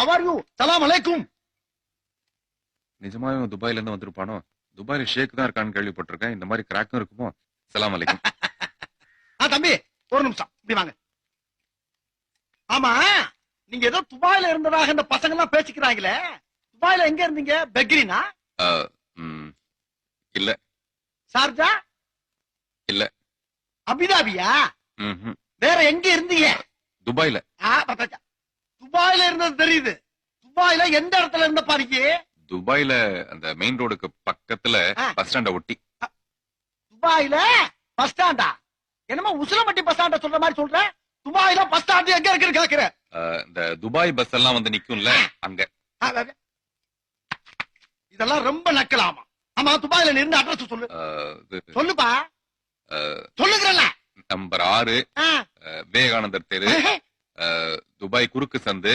How are you சலாம் அலைக்கும் நிஜமாவே துபாயில இருந்து வந்திருப்பானோ? துபாயில ஷேக் தான் இருக்கான்னு கேள்விப்பட்டிருக்கேன். இந்த மாதிரி கிராக்கும் இருக்குமோ? சலாம் அலைக்கும் ஆ தம்பி ஒரு நிமிஷம். இப்படி வாங்க. ஆமா நீங்க ஏதோ துபாயில இருந்ததாக இந்த பசங்க எல்லாம் பேசிக்கிறாங்களே. துபாயில எங்க இருந்தீங்க? பெக்ரினா இல்ல. சார்ஜா இல்ல. அபிதாபியா. வேற எங்க இருந்தீங்க? துபாயில. துபாயில இருந்தது தெரியுது. துபாயில எந்த இடத்துல இருந்த பாருங்க துபாயில அந்த மெயின் ரோடுக்கு பக்கத்துல. பஸ் ஸ்டாண்ட ஒட்டி. துபாயில பஸ் ஸ்டாண்டா என்னமோ உசிலம்பட்டி பஸ் ஸ்டாண்ட சொல்ற மாதிரி சொல்ற? துபாயில பஸ் ஸ்டாண்ட் எங்க இருக்குன்னு கேக்குற. இந்த துபாய் பஸ் எல்லாம் வந்து நிக்கும்ல அங்க. இதெல்லாம் ரொம்ப நக்கலாமா ஆமா. துபாயில நீ இருந்த அட்ரஸ் சொல்லு சொல்லுப்பா. அஹ், சொல்லுகிறல்ல நம்பர் ஆறு விவேகானந்தர் தெரு. துபாய் குறுக்கு சந்து.